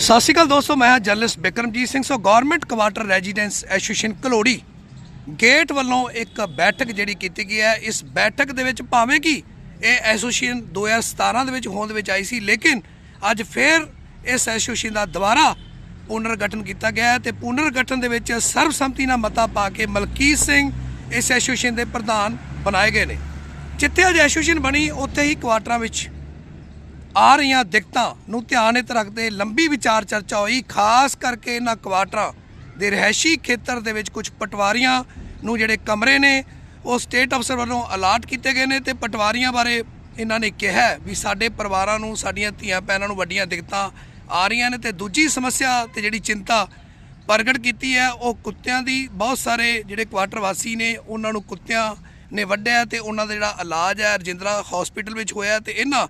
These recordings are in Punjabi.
ਸਤਿ ਸ਼੍ਰੀ ਅਕਾਲ ਦੋਸਤੋ, ਮੈਂ ਹਾਂ journalist Bikramjit Singh. So government quarter residence association Kalori gate ਵੱਲੋਂ ਇੱਕ ਬੈਠਕ ਜਿਹੜੀ ਕੀਤੀ ਗਈ ਹੈ, ਇਸ ਬੈਠਕ ਦੇ ਵਿੱਚ ਭਾਵੇਂ ਕਿ ਇਹ ਐਸੋਸੀਏਸ਼ਨ 2017 ਦੇ ਵਿੱਚ ਹੋਂਦ ਦੇ ਵਿੱਚ ਆਈ ਸੀ, ਲੇਕਿਨ ਅੱਜ ਫੇਰ ਇਸ ਐਸੋਸੀਏਸ਼ਨ ਦਾ ਦੁਬਾਰਾ ਪੁਨਰਗਠਨ ਕੀਤਾ ਗਿਆ ਹੈ ਤੇ ਪੁਨਰਗਠਨ ਦੇ ਵਿੱਚ ਸਰਬਸੰਮਤੀ ਨਾਲ ਮਤਾ ਪਾ ਕੇ ਮਲਕੀਤ ਸਿੰਘ ਇਸ ਐਸੋਸੀਏਸ਼ਨ ਦੇ ਪ੍ਰਧਾਨ ਬਣਾਏ ਗਏ ਨੇ। ਜਿੱਥੇ ਅੱਜ ਐਸੋਸੀਏਸ਼ਨ ਬਣੀ, ਉੱਥੇ ਹੀ ਕੁਆਟਰਾਂ ਵਿੱਚ ਆ ਰਹੀਆਂ ਦਿੱਕਤਾਂ ਨੂੰ ਧਿਆਨ ਵਿੱਚ ਰੱਖਦੇ ਲੰਬੀ ਵਿਚਾਰ ਚਰਚਾ ਹੋਈ, ਖਾਸ ਕਰਕੇ ਇਹਨਾਂ ਕੁਆਟਰਾਂ ਦੇ ਰਹਿਸ਼ੀ ਖੇਤਰ ਦੇ ਵਿੱਚ ਕੁਝ ਪਟਵਾਰੀਆਂ ਨੂੰ ਜਿਹੜੇ ਕਮਰੇ ਨੇ, ਉਹ ਸਟੇਟ ਅਫਸਰ ਵੱਲੋਂ ਅਲਾਟ ਕੀਤੇ ਗਏ ਨੇ ਤੇ ਪਟਵਾਰੀਆਂ ਬਾਰੇ ਇਹਨਾਂ ਨੇ ਕਿਹਾ ਵੀ ਸਾਡੇ ਪਰਿਵਾਰਾਂ ਨੂੰ, ਸਾਡੀਆਂ ਧੀਆਂ ਭੈਣਾਂ ਨੂੰ ਵੱਡੀਆਂ ਦਿੱਕਤਾਂ ਆ ਰਹੀਆਂ ਨੇ ਤੇ ਦੂਜੀ ਸਮੱਸਿਆ ਤੇ ਜਿਹੜੀ ਚਿੰਤਾ ਪ੍ਰਗਟ ਕੀਤੀ ਹੈ, ਉਹ ਕੁੱਤਿਆਂ ਦੀ। ਬਹੁਤ ਸਾਰੇ ਜਿਹੜੇ ਕੁਆਟਰ ਵਾਸੀ ਨੇ, ਉਹਨਾਂ ਨੂੰ ਕੁੱਤਿਆਂ ਨੇ ਵੱਢਿਆ ਤੇ ਉਹਨਾਂ ਦਾ ਜਿਹੜਾ ਇਲਾਜ ਹੈ, ਰਜਿੰਦਰਾ ਹਸਪੀਟਲ ਵਿੱਚ ਹੋਇਆ ਤੇ ਇਹਨਾਂ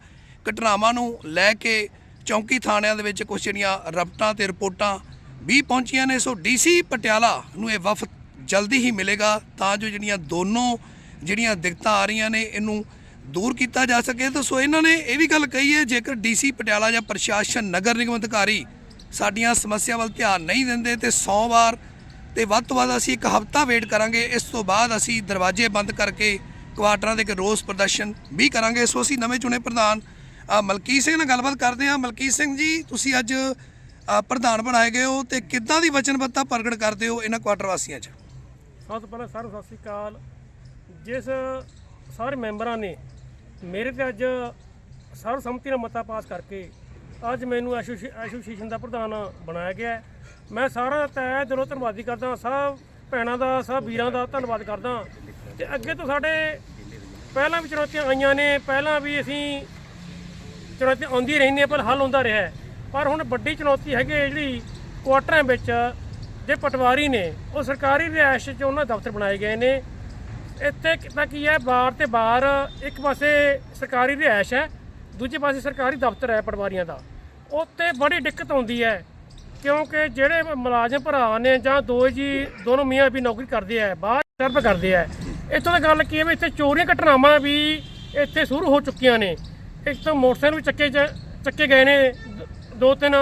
ਘਟਨਾਵਾਂ ਨੂੰ ਲੈ ਕੇ ਚੌਂਕੀ ਥਾਣਿਆਂ ਦੇ ਵਿੱਚ ਕੁਝ ਜਿਹੜੀਆਂ ਰਪਟਾਂ ਤੇ ਰਿਪੋਰਟਾਂ ਵੀ ਪਹੁੰਚੀਆਂ ਨੇ, ਸੋ ਡੀਸੀ ਪਟਿਆਲਾ ਨੂੰ ਇਹ ਵਫਦ ਜਲਦੀ ਹੀ ਮਿਲੇਗਾ ਤਾਂ ਜੋ ਜਿਹੜੀਆਂ ਦੋਨੋਂ ਜਿਹੜੀਆਂ ਦਿੱਕਤਾਂ ਆ ਰਹੀਆਂ ਨੇ, ਇਹਨੂੰ ਦੂਰ ਕੀਤਾ ਜਾ ਸਕੇ। ਤਾਂ ਸੋ ਇਹਨਾਂ ਨੇ ਇਹ ਵੀ ਗੱਲ ਕਹੀ ਹੈ, ਜੇਕਰ ਡੀਸੀ ਪਟਿਆਲਾ ਜਾਂ ਪ੍ਰਸ਼ਾਸਨ ਨਗਰ ਨਿਗਮ ਅਧਿਕਾਰੀ ਸਾਡੀਆਂ ਸਮੱਸਿਆ ਵੱਲ ਧਿਆਨ ਨਹੀਂ ਦਿੰਦੇ, ਤੇ ਸੋਮਵਾਰ ਤੇ ਵੱਧ ਤੋਂ ਵੱਧ ਅਸੀਂ ਇੱਕ ਹਫ਼ਤਾ ਵੇਟ ਕਰਾਂਗੇ। ਇਸ ਤੋਂ ਬਾਅਦ ਅਸੀਂ ਦਰਵਾਜ਼ੇ ਬੰਦ ਕਰਕੇ ਕੁਆਟਰਾਂ ਦੇ ਇੱਕ ਰੋਸ ਪ੍ਰਦਰਸ਼ਨ ਵੀ ਕਰਾਂਗੇ। ਸੋ ਅਸੀਂ ਨਵੇਂ ਚੁਣੇ ਪ੍ਰਧਾਨ ਅ, ਮਲਕੀਤ ਸਿੰਘ ਨਾਲ ਗੱਲਬਾਤ ਕਰਦੇ ਹਾਂ। ਮਲਕੀਤ ਸਿੰਘ ਜੀ ਤੁਸੀਂ ਅੱਜ ਪ੍ਰਧਾਨ ਬਣਾਏ ਗਏ ਹੋ ਤੇ ਕਿੱਦਾਂ ਦੀ ਵਚਨਬੱਧਤਾ ਪ੍ਰਗਟ ਕਰਦੇ ਹੋ ਇਹਨਾਂ ਕੁਆਟਰ ਵਾਸੀਆਂ 'ਚ? ਸਭ ਤੋਂ ਪਹਿਲਾਂ ਸਰ ਸਤਿ ਸ੍ਰੀ ਅਕਾਲ। ਜਿਸ ਸਾਰੇ ਮੈਂਬਰਾਂ ਨੇ ਮੇਰੇ ਤੇ ਅੱਜ ਸਰਵਸੰਮਤੀ ਨਾਲ ਮਤਾ ਪਾਸ ਕਰਕੇ ਅੱਜ ਮੈਨੂੰ ਐਸੋਸੀ- ਐਸੋਸੀਏਸ਼ਨ ਦਾ ਪ੍ਰਧਾਨ ਬਣਾਇਆ ਗਿਆ ਹੈ। ਮੈਂ ਸਾਰਾ ਤਹਿ ਦਿਲੋਂ ਧੰਨਵਾਦੀ ਕਰਦਾ ਸਭ ਭੈਣਾਂ ਦਾ ਸਭ ਵੀਰਾਂ ਦਾ ਧੰਨਵਾਦ ਕਰਦਾ ਤੇ ਅੱਗੇ ਤੋਂ ਸਾਡੇ ਪਹਿਲਾਂ ਵੀ ਚੁਣੌਤੀਆਂ ਆਈਆਂ ਨੇ। ਪਹਿਲਾਂ ਵੀ ਅਸੀਂ ਚੁਣੌਤੀ ਆਉਂਦੀ ਰਹਿੰਦੀ ਹੈ ਪਰ ਹੱਲ ਹੁੰਦਾ ਰਿਹਾ ਹੈ। ਪਰ ਹੁਣ ਵੱਡੀ ਚੁਣੌਤੀ ਹੈਗੀ ਹੈ ਜਿਹੜੀ ਕੁਆਟਰਾਂ ਵਿੱਚ ਜੇ ਪਟਵਾਰੀ ਨੇ, ਉਹ ਸਰਕਾਰੀ ਰਿਹਾਇਸ਼ 'ਚ ਉਹਨਾਂ ਦਫ਼ਤਰ ਬਣਾਏ ਗਏ ਨੇ। ਇੱਥੇ ਤਾਂ ਕੀ ਹੈ, ਬਾਹਰ ਤੇ ਬਾਹਰ ਇੱਕ ਪਾਸੇ ਸਰਕਾਰੀ ਰਿਹਾਇਸ਼ ਹੈ, ਦੂਜੇ ਪਾਸੇ ਸਰਕਾਰੀ ਦਫ਼ਤਰ ਹੈ ਪਟਵਾਰੀਆਂ ਦਾ। ਉੱਤੇ ਬੜੀ ਦਿੱਕਤ ਆਉਂਦੀ ਹੈ, ਕਿਉਂਕਿ ਜਿਹੜੇ ਮੁਲਾਜ਼ਮ ਭਰਾ ਨੇ ਜਾਂ ਦੋ ਜੀ, ਦੋਨੋਂ ਮੀਆਂ ਵੀ ਨੌਕਰੀ ਕਰਦੇ ਆ ਬਾਹਰ ਸਰਵ ਕਰਦੇ ਆ ਇੱਥੋਂ ਦੀ ਗੱਲ ਕੀ ਹੈ ਵੀ ਇੱਥੇ ਚੋਰੀਆਂ ਘਟਨਾਵਾਂ ਵੀ ਇੱਥੇ ਸ਼ੁਰੂ ਹੋ ਚੁੱਕੀਆਂ ਨੇ। ਇੱਕ ਤਾਂ ਮੋਟਰਸਾਈਕਲ ਵੀ ਚੱਕੇ ਜਾ- ਚੱਕੇ ਗਏ ਨੇ। ਦੋ ਤਿੰਨ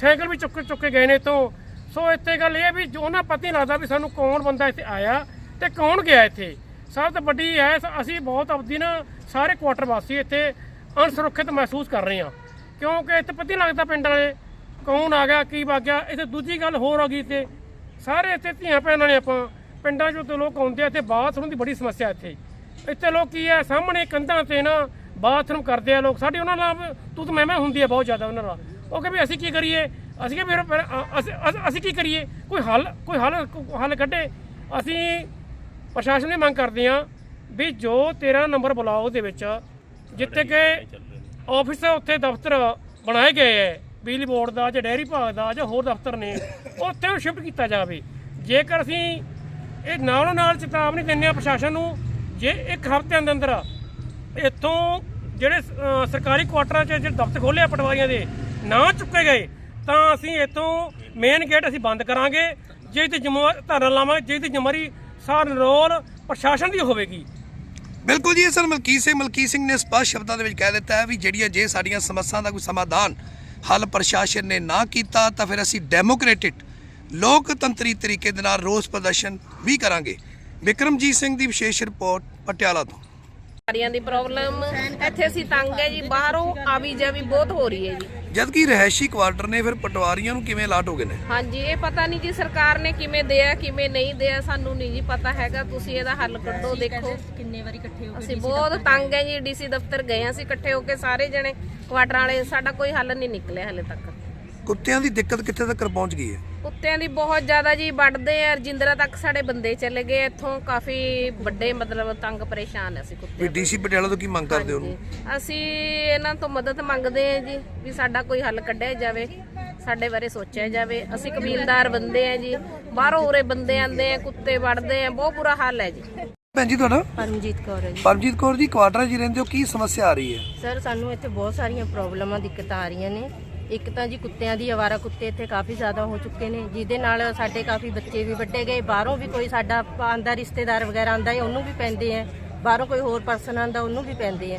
ਸਾਈਕਲ ਵੀ ਚੁੱਕ ਚੁੱਕੇ ਗਏ ਨੇ ਤੋਂ ਸੋ ਇੱਥੇ ਗੱਲ ਇਹ ਹੈ ਵੀ ਜੋ ਉਹਨਾਂ ਪਤਾ ਨਹੀਂ ਲੱਗਦਾ ਵੀ ਸਾਨੂੰ ਕੌਣ ਬੰਦਾ ਇੱਥੇ ਆਇਆ ਤੇ ਕੌਣ ਗਿਆ ਇੱਥੇ। ਸਭ ਤੋਂ ਵੱਡੀ ਹੈ, ਅਸੀਂ ਬਹੁਤ ਆਪਦੀ ਨਾ ਸਾਰੇ ਕੁਆਟਰ ਵਾਸੀ ਇੱਥੇ ਅਣਸੁਰੱਖਿਅਤ ਮਹਿਸੂਸ ਕਰ ਰਹੇ ਹਾਂ। ਕਿਉਂਕਿ ਇੱਥੇ ਪਤਾ ਹੀ ਲੱਗਦਾ ਪਿੰਡ ਵਾਲੇ ਕੌਣ ਆ ਗਿਆ, ਕੀ ਵਗ ਗਿਆ। ਇੱਥੇ ਦੂਜੀ ਗੱਲ ਹੋਰ ਆ ਗਈ ਇੱਥੇ। ਸਾਰੇ ਇੱਥੇ ਧੀਆਂ ਭੈਣਾਂ ਨੇ ਆਪਾਂ ਪਿੰਡਾਂ ਚੋਂ ਤੇ ਲੋਕ ਆਉਂਦੇ ਆ, ਇੱਥੇ ਬਾਥਰੂਮ ਦੀ ਬੜੀ ਸਮੱਸਿਆ ਇੱਥੇ। ਇੱਥੇ ਲੋਕ ਕੀ ਹੈ, ਸਾਹਮਣੇ ਕੰਧਾਂ ਤੇ ਨਾ ਬਾਥਰੂਮ ਕਰਦੇ ਆ ਲੋਕ, ਸਾਡੀ ਉਹਨਾਂ ਨਾਲ ਤੂੰ ਤਾਂ ਮੈਂ ਮੈਂ ਹੁੰਦੀ ਹੈ ਬਹੁਤ ਜ਼ਿਆਦਾ ਉਹਨਾਂ ਨਾਲ। ਉਹ ਕਹਿੰਦੇ ਵੀ ਅਸੀਂ ਕੀ ਕਰੀਏ? ਅਸੀਂ ਕਿ ਫਿਰ ਫਿਰ ਅ- ਅਸੀਂ ਕੀ ਕਰੀਏ? ਕੋਈ ਹੱਲ ਕੋਈ ਹੱਲ ਹੱਲ ਕੱਢੇ। ਅਸੀਂ ਪ੍ਰਸ਼ਾਸਨ ਨੇ ਮੰਗ ਕਰਦੇ ਆ ਵੀ ਜੋ 13 ਨੰਬਰ ਬਲਾਕ ਦੇ ਵਿੱਚ, ਜਿੱਥੇ ਕਿ ਆਫਿਸ ਉੱਥੇ ਦਫ਼ਤਰ ਬਣਾਏ ਗਏ ਹੈ ਬਿਜਲੀ ਬੋਰਡ ਦਾ ਜਾਂ ਡੈਰੀ ਵਿਭਾਗ ਦਾ ਜਾਂ ਹੋਰ ਦਫ਼ਤਰ ਨੇ, ਉੱਥੇ ਨੂੰ ਸ਼ਿਫਟ ਕੀਤਾ ਜਾਵੇ। ਜੇਕਰ ਅਸੀਂ ਇਹ ਨਾਲੋਂ ਨਾਲ ਚੇਤਾਵਨੀ ਦਿੰਦੇ ਆ ਪ੍ਰਸ਼ਾਸਨ ਨੂੰ, ਜੇ ਇੱਕ ਹਫ਼ਤੇ ਅੰਦਰ ਅੰਦਰ ਇੱਥੋਂ ਜਿਹੜੇ ਸਰਕਾਰੀ ਕੁਆਟਰਾਂ 'ਚ ਜਿਹੜੇ ਦਫ਼ਤਰ ਖੋਲ੍ਹੇ ਪਟਵਾਰੀਆਂ ਦੇ, ਨਾ ਚੁੱਕੇ ਗਏ, ਤਾਂ ਅਸੀਂ ਇੱਥੋਂ ਮੇਨ ਗੇਟ ਅਸੀਂ ਬੰਦ ਕਰਾਂਗੇ। ਜੇ ਤੇ ਜ਼ਿੰਮੇਵਾਰ ਧਰਨਾ ਲਾਵਾਂਗੇ, ਜੇ ਤੇ ਜ਼ਿੰਮੇਵਾਰੀ ਸਾਰ ਰੋਲ ਪ੍ਰਸ਼ਾਸਨ ਦੀ ਹੋਵੇਗੀ। ਬਿਲਕੁਲ ਜੀ ਸਰ ਮਲਕੀਤ ਸਿੰਘ ਮਲਕੀਤ ਸਿੰਘ ਨੇ ਸਪਸ਼ਟ ਸ਼ਬਦਾਂ ਦੇ ਵਿੱਚ ਕਹਿ ਦਿੱਤਾ ਹੈ ਵੀ ਜਿਹੜੀਆਂ ਜੇ ਸਾਡੀਆਂ ਸਮੱਸਿਆਵਾਂ ਦਾ ਕੋਈ ਸਮਾਧਾਨ ਹੱਲ ਪ੍ਰਸ਼ਾਸਨ ਨੇ ਨਾ ਕੀਤਾ, ਤਾਂ ਫਿਰ ਅਸੀਂ ਡੈਮੋਕ੍ਰੈਟਿਕ ਲੋਕਤੰਤਰੀ ਤਰੀਕੇ ਦੇ ਨਾਲ ਰੋਸ ਪ੍ਰਦਰਸ਼ਨ ਵੀ ਕਰਾਂਗੇ। ਵਿਕਰਮਜੀਤ ਸਿੰਘ ਦੀ ਵਿਸ਼ੇਸ਼ ਰਿਪੋਰਟ ਪਟਿਆਲਾ ਤੋਂ। ਸਾਰੀਆਂ ਦੀ ਪ੍ਰੋਬਲਮ। ਇੱਥੇ ਅਸੀਂ ਤੰਗ ਹੈ ਜੀ ਬਾਹਰੋਂ ਆਵੀ ਜਾਵੀ ਬਹੁਤ ਹੋ ਰਹੀ ਹੈ ਜੀ। ਜਦ ਕਿ ਰਹਿਸ਼ੀ ਕੁਆਟਰ ਨੇ ਫਿਰ ਪਟਵਾਰੀਆਂ ਨੂੰ ਕਿਵੇਂ ਅਲਾਟ ਹੋ ਗਏ ਨੇ? ਹਾਂਜੀ ਇਹ ਪਤਾ ਨਹੀਂ ਜੀ ਸਰਕਾਰ ਨੇ ਕਿਵੇਂ ਦਿਆ ਕਿਵੇਂ ਨਹੀਂ ਦਿਆ ਸਾਨੂੰ ਨਹੀਂ ਜੀ ਪਤਾ ਹੈਗਾ। ਤੁਸੀਂ ਇਹਦਾ ਹੱਲ ਕੱਢੋ ਦੇਖੋ। ਕਿੰਨੇ ਵਾਰੀ ਇਕੱਠੇ ਹੋ ਅਸੀਂ ਬਹੁਤ ਤੰਗ ਹੈ ਜੀ ਡੀਸੀ ਦਫ਼ਤਰ ਗਏ ਅਸੀਂ ਇਕੱਠੇ ਹੋ ਕੇ ਸਾਰੇ ਜਣੇ। ਕੁਆਟਰਾਂ ਵਾਲੇ ਸਾਡਾ ਕੋਈ ਹੱਲ ਨਹੀਂ ਨਿਕਲਿਆ ਹਲੇ ਤੱਕ। ਕੁੱਤਿਆਂ ਦੀ ਦਿੱਕਤ ਕਿੱਥੇ ਤੱਕ ਪਹੁੰਚ ਗਈ ਹੈ? ਕੁੱਤਿਆਂ ਦੀ ਬਹੁਤ ਜ਼ਿਆਦਾ ਜੀ ਵੱਢਦੇ ਆ ਰਜਿੰਦਰਾ ਤੱਕ ਸਾਡੇ ਬੰਦੇ ਚਲੇ ਗਏ ਇੱਥੋਂ ਕਾਫੀ ਵੱਡੇ ਮਤਲਬ ਤੰਗ ਪਰੇਸ਼ਾਨ ਅਸੀਂ ਵੀ ਕੁੱਤੇ ਡੀਸੀ ਪਟਿਆਲਾ ਤੋਂ ਕੀ ਮੰਗ ਕਰਦੇ ਹੋ ਜੀ। ਅਸੀਂ ਇਹਨਾਂ ਤੋਂ ਮਦਦ ਮੰਗਦੇ ਹਾਂ ਜੀ ਵੀ ਸਾਡਾ ਕੋਈ ਹੱਲ ਕੱਢਿਆ ਜਾਵੇ ਸਾਡੇ ਬਾਰੇ ਸੋਚਿਆ ਜਾਵੇ। ਅਸੀਂ ਕਬੀਲਦਾਰ ਬੰਦੇ ਆ ਜੀ ਬਾਹਰੋਂ ਉਰੇ ਬੰਦੇ ਆਂਦੇ ਆ ਕੁੱਤੇ ਵੜਦੇ ਆ ਬਹੁਤ ਬੁਰਾ ਹਾਲ ਹੈ ਜੀ। ਭੈਣ ਜੀ ਤੁਹਾਡਾ? ਪਰਮਜੀਤ ਕੌਰ ਹੈ ਜੀ। ਪਰਮਜੀਤ ਕੌਰ ਜੀ ਕੁਆਟਰਾਂ ਹੀ ਰਹਿੰਦੇ ਹੋ ਕੀ ਸਮੱਸਿਆ ਆ ਰਹੀ ਹੈ? ਸਰ ਸਾਨੂੰ ਇੱਥੇ ਬਹੁਤ ਸਾਰੀਆਂ ਪ੍ਰੋਬਲਮਾਂ ਦਿੱਕਤਾਂ ਆ ਰਹੀਆਂ ਨੇ। ਇੱਕ ਤਾਂ ਜੀ ਕੁੱਤਿਆਂ ਦੀ ਆਵਾਰਾ ਕੁੱਤੇ ਇੱਥੇ ਕਾਫੀ ਜ਼ਿਆਦਾ ਹੋ ਚੁੱਕੇ ਨੇ ਜਿਹਦੇ ਨਾਲ ਸਾਡੇ ਕਾਫੀ ਬੱਚੇ ਵੀ ਵੱਡੇ ਗਏ ਬਾਹਰੋਂ ਵੀ ਕੋਈ ਸਾਡਾ ਆਂਦਾ ਰਿਸ਼ਤੇਦਾਰ ਵਗੈਰਾ ਆਂਦਾ ਹੈ ਉਹਨੂੰ ਵੀ ਪੈਂਦੇ ਆ ਬਾਹਰੋਂ ਕੋਈ ਹੋਰ ਪਰਸਨ ਆਂਦਾ ਉਹਨੂੰ ਵੀ ਪੈਂਦੇ ਆ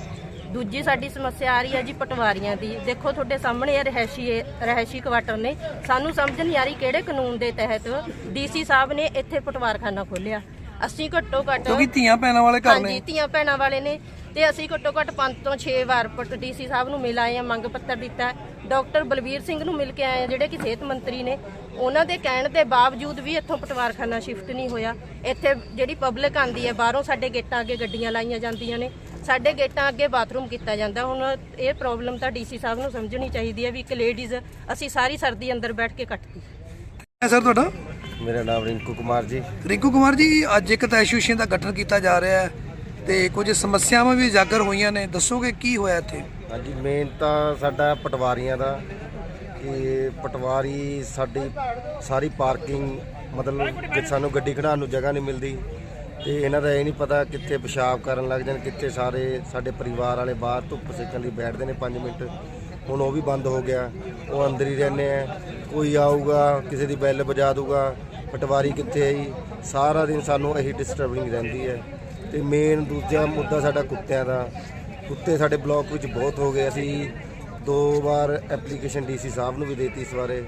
ਦੂਜੀ ਸਾਡੀ ਸਮੱਸਿਆ ਆ ਰਹੀ ਹੈ ਜੀ ਪਟਵਾਰੀਆਂ ਦੀ। ਦੇਖੋ ਤੁਹਾਡੇ ਸਾਹਮਣੇ ਇਹ ਰਹਿਸ਼ੀ ਰਹਿਸ਼ੀ ਕੁਆਟਰ ਨੇ। ਸਾਨੂੰ ਸਮਝ ਨਹੀਂ ਆ ਰਹੀ ਕਿਹੜੇ ਕਾਨੂੰਨ ਦੇ ਤਹਿਤ ਡੀਸੀ ਸਾਹਿਬ ਨੇ ਇੱਥੇ ਪਟਵਾਰਖਾਨਾ ਖੋਲਿਆ ਅਸੀਂ ਘੱਟੋ ਘੱਟ ਕਿਉਂਕਿ ਧੀਆਂ ਭੈਣਾਂ ਵਾਲੇ ਘਰ ਹਾਂਜੀ ਧੀਆਂ ਭੈਣਾਂ ਵਾਲੇ ਨੇ। ਤੇ ਅਸੀਂ ਘੱਟੋ ਘੱਟ 5 ਤੋਂ 6 ਵਾਰ ਪਟ ਡੀਸੀ ਸਾਹਿਬ ਨੂੰ ਮਿਲ ਆਏ ਆ ਮੰਗ ਪੱਤਰ ਦਿੱਤਾ ਡਾਕਟਰ ਬਲਵੀਰ ਸਿੰਘ ਨੂੰ ਮਿਲ ਕੇ ਆਏ ਆ ਜਿਹੜੇ ਕਿ ਸਿਹਤ ਮੰਤਰੀ ਨੇ। ਉਹਨਾਂ ਦੇ ਕਹਿਣ ਦੇ ਬਾਵਜੂਦ ਵੀ ਇੱਥੋਂ ਪਟਵਾਰਖਾਨਾ ਸ਼ਿਫਟ ਨਹੀਂ ਹੋਇਆ। ਇੱਥੇ ਜਿਹੜੀ ਪਬਲਿਕ ਆਂਦੀ ਹੈ ਬਾਹਰੋਂ ਸਾਡੇ ਗੇਟਾਂ ਅੱਗੇ ਗੱਡੀਆਂ ਲਾਈਆਂ ਜਾਂਦੀਆਂ ਨੇ। ਸਾਡੇ ਗੇਟਾਂ ਅੱਗੇ ਬਾਥਰੂਮ ਕੀਤਾ ਜਾਂਦਾ। ਹੁਣ ਇਹ ਪ੍ਰੋਬਲਮ ਤਾਂ ਡੀਸੀ ਸਾਹਿਬ ਨੂੰ ਸਮਝਣੀ ਚਾਹੀਦੀ ਹੈ ਵੀ ਇੱਕ ਲੇਡੀਜ਼ ਅਸੀਂ ਸਾਰੀ ਸਰਦੀ ਅੰਦਰ ਬੈਠ ਕੇ ਕੱਟਦੀ ਹੈ ਸਰ ਤੁਹਾਡਾ? ਮੇਰਾ ਨਾਮ ਰਿੰਕੂ ਕੁਮਾਰ ਜੀ। ਰਿੰਕੂ ਕੁਮਾਰ ਜੀ ਅੱਜ ਇੱਕ ਤਾਂ ਐਸੋਸੀਏਸ਼ਨ ਦਾ ਗਠਨ ਕੀਤਾ ਜਾ ਰਿਹਾ ਹੈ। ਤੇ ਕੁਝ ਸਮੱਸਿਆਵਾਂ ਵੀ ਉਜਾਗਰ ਹੋਈਆਂ ਨੇ। ਦੱਸੋਗੇ ਕੀ ਹੋਇਆ ਇੱਥੇ? ਹਾਂਜੀ ਮੇਨ ਤਾਂ ਸਾਡਾ ਪਟਵਾਰੀਆਂ ਦਾ ਕਿ ਪਟਵਾਰੀ ਸਾਡੀ ਸਾਰੀ ਪਾਰਕਿੰਗ ਮਤਲਬ ਕਿ ਸਾਨੂੰ ਗੱਡੀ ਖੜਾਉਣ ਨੂੰ ਜਗ੍ਹਾ ਨਹੀਂ ਮਿਲਦੀ ਤੇ ਇਹਨਾਂ ਦਾ ਇਹ ਨਹੀਂ ਪਤਾ ਕਿੱਥੇ ਪਿਸ਼ਾਬ ਕਰਨ ਲੱਗ ਜਾਣ, ਕਿੱਥੇ ਸਾਰੇ ਸਾਡੇ ਪਰਿਵਾਰ ਵਾਲੇ ਬਾਹਰ ਧੁੱਪ ਸੇਕਣ ਲਈ ਬੈਠਦੇ ਨੇ 5 ਮਿੰਟ। ਹੁਣ ਉਹ ਵੀ ਬੰਦ ਹੋ ਗਿਆ, ਉਹ ਅੰਦਰ ਹੀ ਰਹਿੰਦੇ ਆ। ਕੋਈ ਆਊਗਾ, ਕਿਸੇ ਦੀ ਬੈਲ ਵਜਾ ਦੂਗਾ ਪਟਵਾਰੀ ਕਿੱਥੇ ਹੈ ਜੀ? ਸਾਰਾ ਦਿਨ ਸਾਨੂੰ ਇਹੀ ਡਿਸਟਰਬਿੰਗ ਰਹਿੰਦੀ ਹੈ। ਤੇ ਮੇਨ ਦੂਜਾ ਮੁੱਦਾ ਸਾਡਾ ਕੁੱਤਿਆਂ ਦਾ। ਕੁੱਤੇ ਸਾਡੇ ਬਲਾਕ ਵਿੱਚ ਬਹੁਤ ਹੋ ਗਏ। ਅਸੀਂ ਦੋ ਵਾਰ ਐਪਲੀਕੇਸ਼ਨ ਡੀਸੀ ਸਾਹਿਬ ਨੂੰ ਵੀ ਦੇਤੀ ਇਸ ਬਾਰੇ।